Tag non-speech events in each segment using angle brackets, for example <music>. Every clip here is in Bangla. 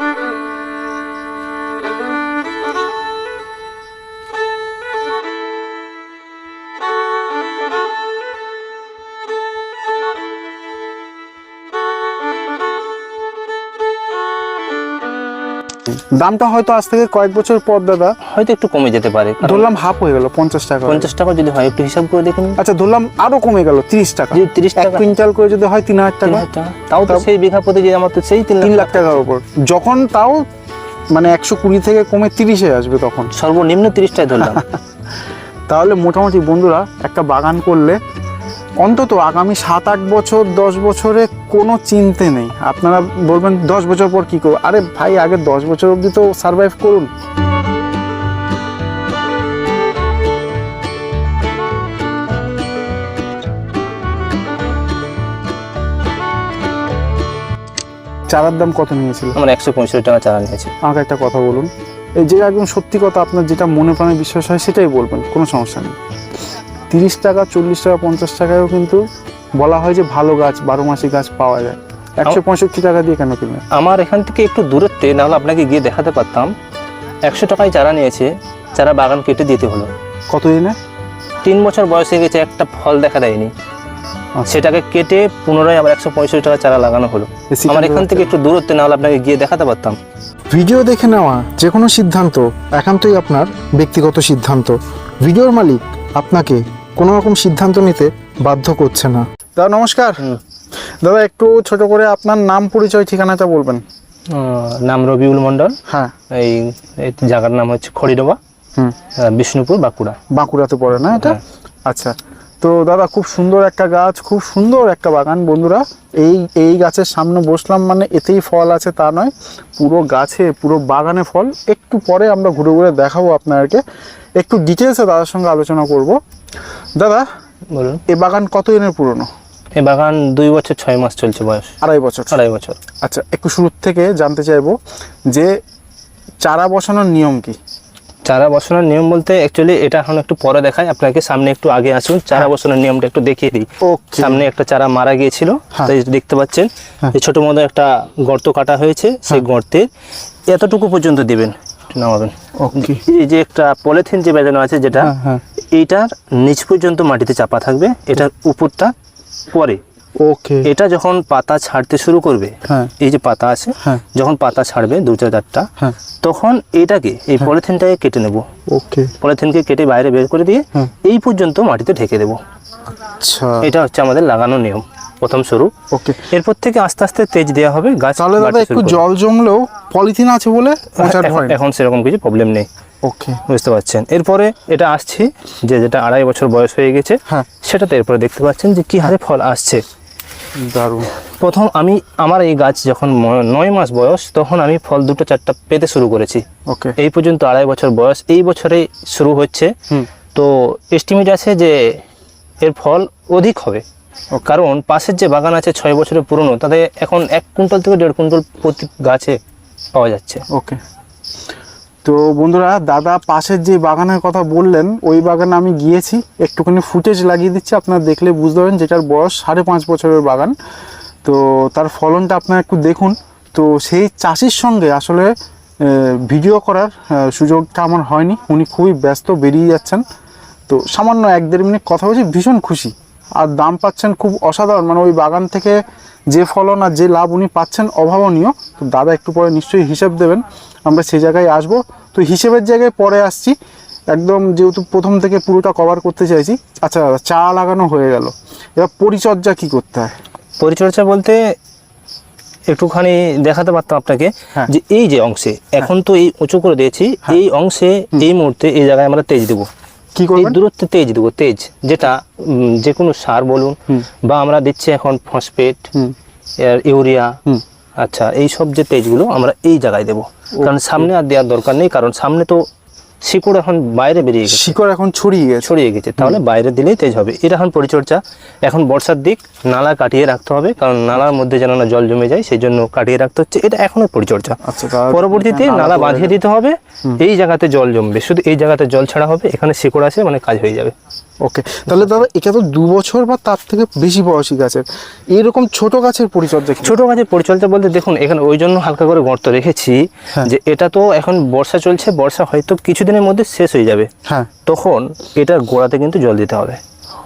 Thank you. দামটা হয়তো আজ থেকে কয়েক বছর পর দাদা। হয়তো একটু কমে যেতে পারে ধরলাম হাফ হয়ে গেল পঞ্চাশ টাকা। পঞ্চাশ টাকা যদি হয় একটু হিসাব করে দেখুন আচ্ছা ধরলাম আরও কমে গেল তিরিশ টাকা। যদি তিরিশ টাকা। কুইন্টাল করে যদি হয় তিন হাজার টাকা। তাও তো সেই বিঘা প্রতি যে আমার তো সেই তিন তিন লাখ টাকার উপর। যখন তাও মানে একশো কুড়ি থেকে কমে তিরিশে আসবে তখন। সর্বনিম্ন তিরিশটাই ধরলাম। <laughs> তাহলে মোটামুটি বন্ধুরা একটা বাগান করলে অন্তত আগামী সাত আট বছর দশ বছরে কোনো চিন্তে নেই। আপনারা বলবেন দশ বছর পর কী করব? আরে ভাই আগে দশ বছর অবধি তো সার্ভাইভ করুন। চারার দাম কত নিয়েছিল আমার একশো পঁয়ষট্টি টাকা চারা নিয়েছে। আমাকে একটা কথা বলুন। এই যে একদম সত্যি কথা আপনার যেটা মনে প্রাণে বিশ্বাস হয় সেটাই বলবেন কোনো সমস্যা নেই। তিরিশ টাকা চল্লিশ টাকা পঞ্চাশ টাকায়ও কিন্তু বলা হয় যে ভালো গাছ বারো মাসি গাছ পাওয়া যায়। একশো পঁয়ষট্টি টাকা দিয়ে কেন কিনবেন? আমার এখান থেকে একটু দূরত্বে নাহলে আপনাকে গিয়ে দেখাতে পারতাম। একশো টাকায় চারা নিয়েছে চারা বাগান কেটে দিতে হলো। কত দিনে তিন বছর বয়স হয়ে গেছে একটা ফল দেখা দেয়নি। আচ্ছা। সেটাকে কেটে পুনরায় আবার একশো পঁয়ষট্টি টাকা চারা লাগানো হলো। আমার এখান থেকে একটু দূরত্বে নাহলে আপনাকে গিয়ে দেখাতে পারতাম। ভিডিও দেখে নেওয়া যে কোনো সিদ্ধান্ত একান্তই আপনার ব্যক্তিগত সিদ্ধান্ত। ভিডিওর মালিক আপনাকে কোনো রকম সিদ্ধান্ত নিতে বাধ্য করছে না। দাদা নমস্কার। দাদা একটু ছোট করে আপনার নাম পরিচয় ঠিকানাটা বলবেন। নাম রবিউল মন্ডল হ্যাঁ। এই জায়গার নাম হচ্ছে খড়িডোবা। হুম। বিষ্ণুপুর বাঁকুড়া। বাঁকুড়াতে পড়ে না এটা? হ্যাঁ। আচ্ছা। তো দাদা খুব সুন্দর একটা গাছ খুব সুন্দর একটা বাগান বন্ধুরা। এই এই গাছের সামনে বসলাম মানে এতেই ফল আছে তা নয়। পুরো গাছে পুরো বাগানে ফল। একটু পরে আমরা ঘুরে ঘুরে দেখাবো আপনাদেরকে। একটু ডিটেলসে দাদার সঙ্গে আলোচনা করব। দাদা বলুন। এ বাগান কত দিনের পুরনো? এই বাগান দুই বছর ছয় মাস চলছে বয়স। আড়াই বছর। আড়াই বছর। আচ্ছা একটু শুরুর থেকে জানতে চাইব যে চারা বসানোর নিয়ম কি? চারা বসানোর নিয়ম বলতে অ্যাকচুয়ালি এটা এখন একটু পরে দেখায় আপনাকে সামনে একটু আগে আসুন চারা বসানোর নিয়মটা একটু দেখিয়ে দিই। সামনে একটা চারা মারা গিয়েছিল হ্যাঁ। তাই দেখতে পাচ্ছেন হ্যাঁ। এই ছোট মতো একটা গর্ত কাটা হয়েছে সেই গর্তে এতটুকু পর্যন্ত দিবেন। নামাবেন। ওকে। এই যে একটা পলিথিন যে বেজানো আছে যেটা হ্যাঁ হ্যাঁ। এইটার নিচ পর্যন্ত মাটিতে চাপা থাকবে এটার উপরটা পরে। ওকে এটা যখন পাতা ছাড়তে শুরু করবে হ্যাঁ। এই যে পাতা আছে হ্যাঁ। যখন পাতা ছাড়বে দু চার চারটা হ্যাঁ। তখন এটাকে এই পলিথিনটাকে কেটে নেব। ওকে পলিথিনকে কেটে বাইরে বের করে দিয়ে এই পর্যন্ত মাটিতে ঢেকে দেব। আচ্ছা। এটা হচ্ছে আমাদের লাগানোর নিয়ম প্রথম শুরু। ওকে এরপর থেকে আস্তে আস্তে তেজ দেওয়া হবে গাছ তাহলে দাদা একটু জল জমলেও পলিথিন আছে বলে এখন- এখন সেরকম কিছু প্রবলেম নেই। ওকে বুঝতে পারছেন? এরপরে এটা আসছে যে যেটা আড়াই বছর বয়স হয়ে গেছে হ্যাঁ। সেটাতে এরপরে দেখতে পাচ্ছেন যে কি হারে ফল আসছে। দারুণ। প্রথম আমি আমার এই গাছ যখন নয় মাস বয়স তখন আমি ফল দুটো চারটা পেতে শুরু করেছি। ওকে। এই পর্যন্ত আড়াই বছর বয়স। এই বছরে শুরু হচ্ছে। তো এস্টিমেট আছে যে এর ফল অধিক হবে। কারণ পাশের যে বাগান আছে ছয় বছরের পুরনো তাতে এখন এক কুইন্টাল থেকে দেড় কুইন্টাল প্রতি গাছে পাওয়া যাচ্ছে। ওকে। তো বন্ধুরা, দাদা পাশের যে বাগানের কথা বললেন, ওই বাগানে আমি গিয়েছি। একটুখানি ফুটেজ লাগিয়ে দিচ্ছি, আপনারা দেখলে বুঝতে পারেন যেটার বয়স সাড়ে পাঁচ বছরের বাগান। তো তার ফলনটা আপনারা একটু দেখুন। তো সেই চাষির সঙ্গে আসলে ভিডিও করার সুযোগটা আমার হয়নি। উনি খুবই ব্যস্ত বেরিয়ে যাচ্ছেন। তো সামান্য এক দেড় মিনিট কথা বলছি, ভীষণ খুশি। আর দাম পাচ্ছেন খুব অসাধারণ। মানে ওই বাগান থেকে যে ফলন আর যে লাভ উনি পাচ্ছেন অভাবনীয় তো দাদা একটু পরে নিশ্চয়ই হিসেব দেবেন। আমরা সেই জায়গায় আসব। তো হিসেবের জায়গায় পরে আসছি। একদম যেহেতু প্রথম থেকে পুরোটা কভার করতে চাইছি। আচ্ছা দাদা চা লাগানো হয়ে গেল। এবার পরিচর্যা কি করতে হয়? পরিচর্যা বলতে একটুখানি দেখাতে পারতাম আপনাকে হ্যাঁ। যে এই যে অংশে এখন তো এই উঁচু করে দিয়েছি এই অংশে এই মুহূর্তে এই জায়গায় আমরা তেজ দেবো। কি এই করবেন দূরত্বে তেজ দেবো তেজ। যেটা উম, যে কোনো সার বলুন বা আমরা দিচ্ছি এখন ফসফেট ইউরিয়া। আচ্ছা এই সব যে তেজগুলো আমরা এই জায়গায় দেবো। কারণ সামনে আর দেওয়ার দরকার নেই কারণ সামনে তো শিকড় এখন বাইরে বেরিয়ে গেছে। শিকড় এখন ছড়িয়ে গেছে। ছড়িয়ে গেছে। তাহলে বাইরে দিলেই তেজ হবে। এটা এখন পরিচর্যা। এখন বর্ষার দিক নালা কাটিয়ে রাখতে হবে। কারণ নালার মধ্যে যেন না জল জমে যায় সেই জন্য কাটিয়ে রাখতে হচ্ছে। এটা এখনও পরিচর্যা। আচ্ছা পরবর্তীতে নালা নালা বাঁধিয়ে দিতে হবে। এই জায়গাতে জল জমবে। শুধু এই জায়গাতে জল ছাড়া হবে এখানে শিকড় আছে মানে কাজ হয়ে যাবে। ওকে তাহলে দাদা এটা তো দু বছর বা তার থেকে বেশি বয়সী গাছের। এইরকম ছোট গাছের পরিচর্যা ছোট গাছের পরিচর্যা বলতে দেখুন এখানে ওই জন্য হালকা করে গর্ত রেখেছি হ্যাঁ। যে এটা তো এখন বর্ষা চলছে বর্ষা হয়তো কিছুদিনের মধ্যে শেষ হয়ে যাবে। হ্যাঁ। তখন এটার গোড়াতে কিন্তু জল দিতে হবে।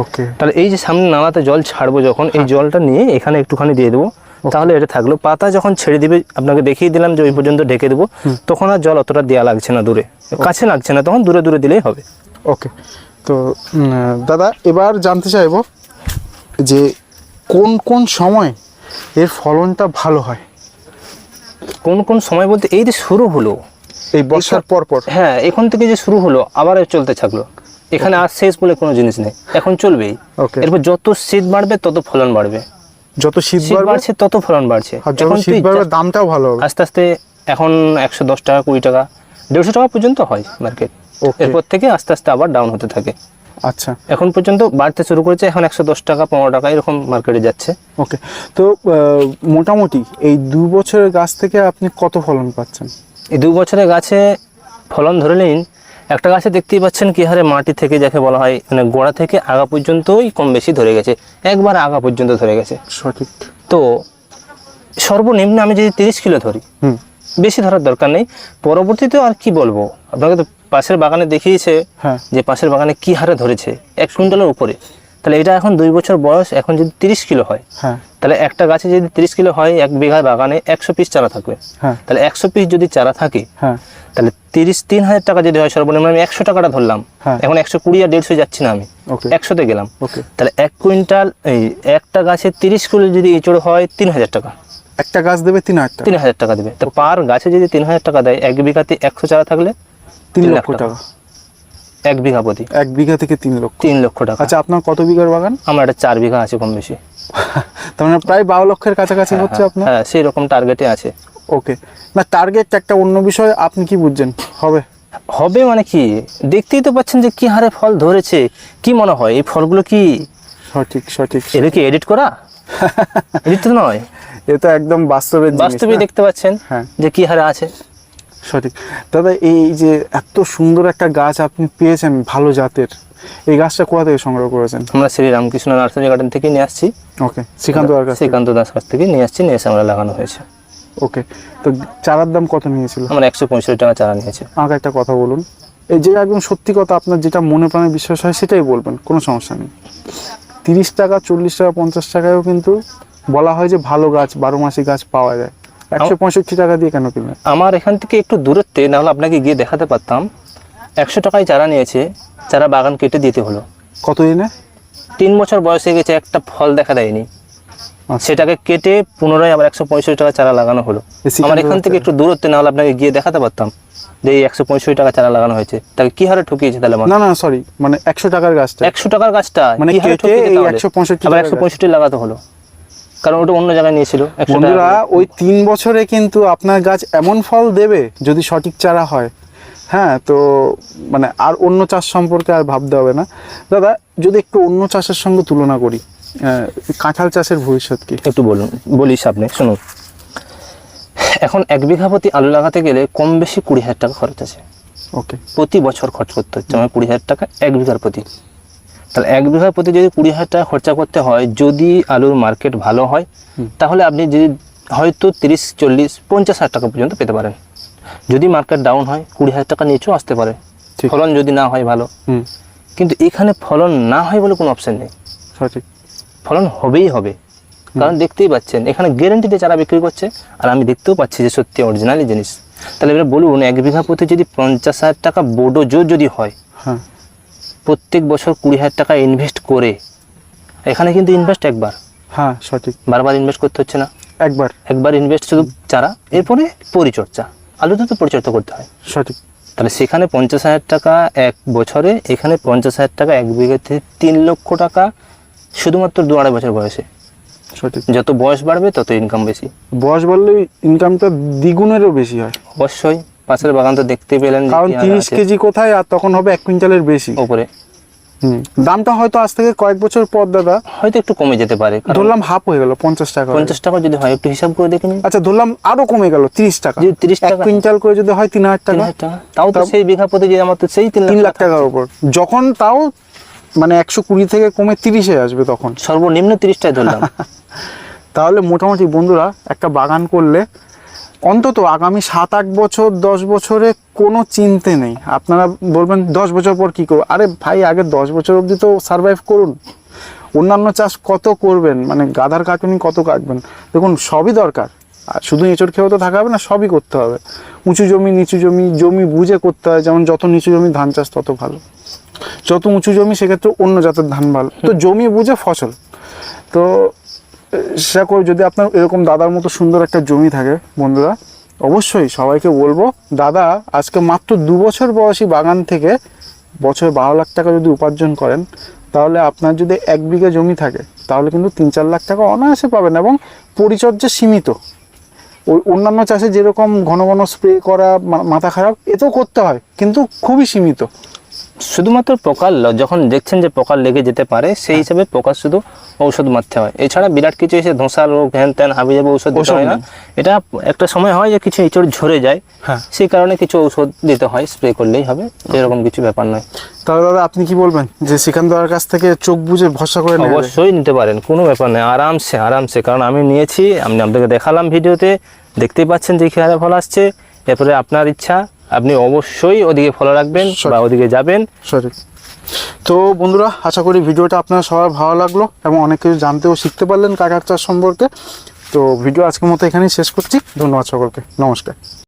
ওকে তাহলে এই যে সামনে নালাতে জল ছাড়বো যখন এই জলটা নিয়ে এখানে একটুখানি দিয়ে দেবো। তাহলে এটা থাকল। পাতা যখন ছেড়ে দিবে আপনাকে দেখিয়ে দিলাম যে ওই পর্যন্ত ঢেকে দেবো। তখন আর জল অতটা দেওয়া লাগছে না দূরে। কাছে লাগছে না তখন দূরে দূরে দিলেই হবে। ওকে তো দাদা এবার জানতে চাইব যে কোন কোন সময় এর ফলনটা ভালো হয়? কোন কোন সময় বলতে এই যে শুরু হলো এই বর্ষার পর পর হ্যাঁ এখন থেকে যে শুরু হলো আবার চলতে থাকল। এখানে আর শেষ বলে কোনো জিনিস নেই। এখন চলবেই। ওকে এরপর যত শীত বাড়বে তত ফলন বাড়বে। যত শীত বাড়ছে তত ফলন বাড়ছে। যত শীত বাড়বে দামটাও ভালো আস্তে আস্তে এখন একশো দশ টাকা কুড়ি টাকা দেড়শো টাকা পর্যন্ত হয় মার্কেট. এরপর থেকে আস্তে আস্তে আবার ডাউন হতে থাকে। আচ্ছা। এখন পর্যন্ত বাড়তে শুরু করেছে এখন একশো দশ টাকা পনেরো টাকা এরকম মার্কেটে যাচ্ছে। ওকে তো মোটামুটি এই দু বছরের গাছ থেকে আপনি কত ফলন পাচ্ছেন? এই দু বছরের গাছে ফলন ধরে নিন একটা গাছে দেখতেই পাচ্ছেন কি হারে মাটি থেকে যাকে বলা হয় মানে গোড়া থেকে আগা পর্যন্তই কম বেশি ধরে গেছে। একবার আগা পর্যন্ত ধরে গেছে। সঠিক। তো সর্বনিম্ন আমি যদি তিরিশ কিলো ধরি হুম। বেশি ধরার দরকার নেই। পরবর্তীতে আর কি বলব? আপনাকে তো পাশের বাগানে দেখিয়েছে হ্যাঁ। যে পাশের বাগানে কি হারে ধরেছে? এক কুইন্টালের উপরে। তাহলে এটা এখন দুই বছর বয়স এখন যদি তিরিশ কিলো হয় হ্যাঁ। তাহলে একটা গাছে যদি তিরিশ কিলো হয় এক বিঘা বাগানে একশো পিস চারা থাকবে। হ্যাঁ। তাহলে একশো পিস যদি চারা থাকে হ্যাঁ। তাহলে তিরিশ তিন হাজার টাকা যদি হয় সর্বনিম্ন আমি একশো টাকাটা ধরলাম। এখন একশো কুড়ি আর দেড়শো যাচ্ছি না আমি। একশোতে গেলাম। তাহলে এক কুইন্টাল এই একটা গাছে তিরিশ কিলো যদি এঁচড় হয় তিন হাজার টাকা। একটা গাছ দেবে তিন হাজার তিন হাজার টাকা দেবে। তো পার গাছে যদি তিন হাজার টাকা দেয় এক বিঘাতে একশো চারা থাকলে তিন লক্ষ টাকা। এক বিঘা প্রতি। এক বিঘা থেকে তিন লক্ষ। তিন লক্ষ টাকা। আচ্ছা আপনার কত বিঘার বাগান? আমার একটা চার বিঘা আছে কম বেশি। <laughs> তার মানে প্রায় বারো লক্ষের কাছাকাছি হচ্ছে আপনার? হ্যাঁ সেই রকম টার্গেটে আছে। ওকে। না টার্গেট একটা অন্য বিষয় আপনি কি বুঝছেন? হবে। হবে মানে কি? দেখতেই তো পাচ্ছেন যে কি হারে ফল ধরেছে। কি মনে হয়? এই ফলগুলো কি সঠিক সঠিক। এদের কি এডিট করা? <laughs> এডিট তো নয়। এ তো একদম বাস্তবের বাস্তবে দেখতে পাচ্ছেন হ্যাঁ। যে কি হারে আছে। সঠিক। দাদা এই যে এত সুন্দর একটা গাছ আপনি পেয়েছেন ভালো জাতের এই গাছটা কোথা থেকে সংগ্রহ করেছেন? আমরা শ্রী রামকৃষ্ণ নার্সারি গার্ডেন থেকে নিয়ে আসছি। ওকে শ্রীকান্ত শ্রীকান্ত দাস কাছ থেকে নিয়ে আসছি নিয়ে এসে আমরা লাগানো হয়েছে। ওকে তো চারার দাম কত নিয়েছিল? আমরা একশো পঁয়ষট্টি টাকা চারা নিয়েছে। আমাকে একটা কথা বলুন। এই যে একদম সত্যি কথা আপনার যেটা মনে প্রাণে বিশ্বাস হয় সেটাই বলবেন কোনো সমস্যা নেই। তিরিশ টাকা চল্লিশ টাকা পঞ্চাশ টাকায়ও কিন্তু বলা হয় যে ভালো গাছ বারো মাসি গাছ পাওয়া যায়। একশো পঁয়ষট্টি টাকা দিয়ে কেন কিনবেন আমার এখান থেকে একটু দূরত্বে নাহলে আপনাকে গিয়ে দেখাতে পারতাম একশো টাকায় চারা নিয়েছে চারা বাগান কেটে দিতে হলো। কত দিনে? তিন বছর বয়স হয়ে গেছে একটা ফল দেখা দেয়নি। আচ্ছা। সেটাকে কেটে পুনরায় আবার একশো পঁয়ষট্টি টাকা চারা লাগানো হলো। আমার এখান থেকে একটু দূরত্বে না হলে আপনাকে গিয়ে দেখাতে পারতাম যে এই একশো পঁয়ষট্টি টাকা চারা লাগানো হয়েছে। তাকে কি হারে ঠকিয়েছে তাহলে না না সরি মানে একশো টাকার গাছটা। একশো টাকার গাছটা মানে? 165 আবার একশো পঁয়ষট্টি লাগাতে হলো। কারণ ওটা অন্য জায়গায় নিয়েছিল বন্ধুরা ওই তিন বছরে কিন্তু আপনার গাছ এমন ফল দেবে যদি সঠিক চারা হয়। হ্যাঁ তো মানে আর অন্য চাষ সম্পর্কে আর ভাবতে হবে না। দাদা যদি একটু অন্য চাষের সঙ্গে তুলনা করি কাঁঠাল চাষের ভবিষ্যৎ কি? একটু বলুন বলিস আপনি শুনুন। এখন এক বিঘা প্রতি আলু লাগাতে গেলে কম বেশি কুড়ি হাজার টাকা খরচ আছে। ওকে। প্রতি বছর খরচ করতে হচ্ছে আমার কুড়ি হাজার টাকা এক বিঘার প্রতি। তাহলে এক বিঘার প্রতি যদি কুড়ি হাজার টাকা খরচা করতে হয় যদি আলুর মার্কেট ভালো হয় তাহলে আপনি যদি হয়তো তিরিশ চল্লিশ পঞ্চাশ হাজার টাকা পর্যন্ত পেতে পারেন। যদি মার্কেট ডাউন হয় কুড়ি হাজার টাকা নিচেও আসতে পারে। ফলন যদি না হয় ভালো। কিন্তু এখানে ফলন না হয় বলে কোনো অপশন নেই। সঠিক। ফলন হবেই হবে। কারণ দেখতেই পাচ্ছেন এখানে গ্যারেন্টিতে চারা বিক্রি করছে আর আমি দেখতেও পাচ্ছি যে সত্যি অরিজিনালি জিনিস। তাহলে এবার বলুন এক বিঘা প্রতি যদি পঞ্চাশ হাজার টাকা বোডো জোর যদি হয় হ্যাঁ। প্রত্যেক বছর কুড়ি হাজার টাকা ইনভেস্ট করে। এখানে কিন্তু ইনভেস্ট একবার। হ্যাঁ সঠিক। বারবার ইনভেস্ট করতে হচ্ছে না। একবার। একবার ইনভেস্ট শুধু চারা এরপরে পরিচর্যা। আলুতে তো পরিচর্যা করতে হয়। সঠিক। তাহলে সেখানে পঞ্চাশ হাজার টাকা এক বছরে এখানে পঞ্চাশ হাজার টাকা এক বিঘাতে তিন লক্ষ টাকা শুধুমাত্র দু আড়াই বছর বয়সে। সঠিক। যত বয়স বাড়বে তত ইনকাম বেশি। বয়স বাড়লে ইনকামটা দ্বিগুণেরও বেশি হয়। অবশ্যই। পাশের বাগান তো দেখতে পেলেন কারণ তিরিশ কেজি কোথায় আর তখন হবে এক কুইন্টালের বেশি। ওপরে। দামটা হয়তো আজ থেকে কয়েক বছর পর দাদা। হয়তো একটু কমে যেতে পারে ধরলাম হাফ হয়ে গেল পঞ্চাশ টাকা পঞ্চাশ টাকা যদি হয় একটু হিসাব করে দেখে আচ্ছা ধরলাম আরও কমে গেল তিরিশ টাকা। যদি 30 এক টাকা- কুইন্টাল করে যদি হয় তিন হাজার টাকা। তাও তো সেই বিঘা প্রতি যে আমার তো সেই তিন তিন লাখ টাকার উপর। যখন তাও মানে একশো কুড়ি থেকে কমে তিরিশে আসবে তখন। সর্বনিম্ন তিরিশটাই ধরলাম। <laughs> তাহলে মোটামুটি বন্ধুরা একটা বাগান করলে অন্তত আগামী সাত, আট বছর, দশ বছরে কোনো চিন্তে নেই। আপনারা বলবেন, দশ বছর পর কী করব? আরে ভাই, আগে দশ বছর অবধি তো সারভাইভ করুন। অন্যান্য চাষ কত করবেন? মানে গাধার কাটুনি কত কাটবেন? দেখুন, সবই দরকার। আর শুধু এঁচড় খেয়েও তো থাকা হবে না, সবই করতে হবে। উঁচু জমি, নিচু জমি জমি বুঝে করতে হয়। যেমন যত নিচু জমি ধান চাষ, তত ভালো। যত উঁচু জমি, সেক্ষেত্রে অন্য জাতের ধান ভালো। তো জমি বুঝে ফসল। তো সেটা করে যদি আপনার এরকম দাদার মতো সুন্দর একটা জমি থাকে, বন্ধুরা, অবশ্যই সবাইকে বলব, দাদা, আজকে মাত্র দু বছর বয়সী বাগান থেকে বছরে বারো লাখ টাকা যদি উপার্জন করেন, তাহলে আপনার যদি এক বিঘা জমি থাকে, তাহলে কিন্তু তিন চার লাখ টাকা অনায়াসে পাবেন এবং পরিচর্যা সীমিত। ওই অন্যান্য চাষে যেরকম ঘন ঘন স্প্রে করা মাথা খারাপ, এতেও করতে হয়, কিন্তু খুবই সীমিত। শুধুমাত্র পোকার যখন দেখছেন যে পোকার লেগে যেতে পারে সেই হিসাবে পোকার শুধু ঔষধ মারতে হয়। এছাড়া বিরাট কিছু এসে ধোঁসা রোগ হ্যান ত্যান হাবি যাবে ঔষধ দিতে হয় না। এটা একটা সময় হয় যে কিছু এঁচড় ঝরে যায় হ্যাঁ। সেই কারণে কিছু ঔষধ দিতে হয় স্প্রে করলেই হবে এরকম কিছু ব্যাপার নয়। তাহলে দাদা আপনি কি বলবেন যে সিকান্দার কাছ থেকে চোখ বুঝে ভরসা করে অবশ্যই নিতে পারেন কোনো ব্যাপার নেই আরামসে আরামসে। কারণ আমি নিয়েছি আমি আপনাকে দেখালাম ভিডিওতে দেখতেই পাচ্ছেন যে হারে ফল আসছে। এরপরে আপনার ইচ্ছা আপনি অবশ্যই ওদিকে ফলো রাখবেন বা ওদিকে যাবেন। সরি তো বন্ধুরা আশা করি ভিডিওটা আপনার সবার ভালো লাগল এবং অনেক কিছু জানতেও শিখতে পারলেন কাকার চাষ সম্পর্কে। তো ভিডিও আজকের মতো এখানেই শেষ করছি। ধন্যবাদ সকলকে। নমস্কার।